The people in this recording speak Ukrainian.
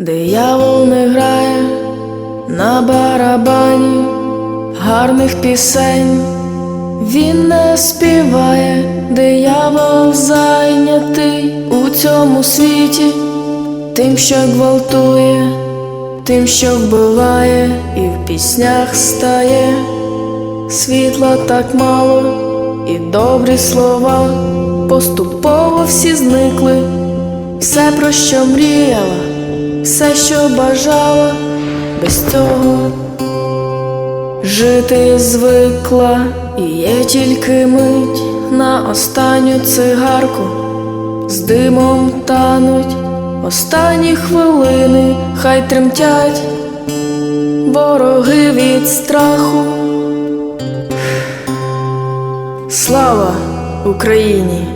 Диявол не грає на барабані гарних пісень, він не співає, диявол зайнятий у цьому світі, тим, що гвалтує, тим, що вбиває, і в піснях стає. Світла так мало, і добрі слова. Поступово всі зникли, все, про що мріяла, все, що бажала, без цього жити звикла, і є тільки мить на останню цигарку, з димом тануть останні хвилини, хай тремтять вороги від страху. Слава Україні!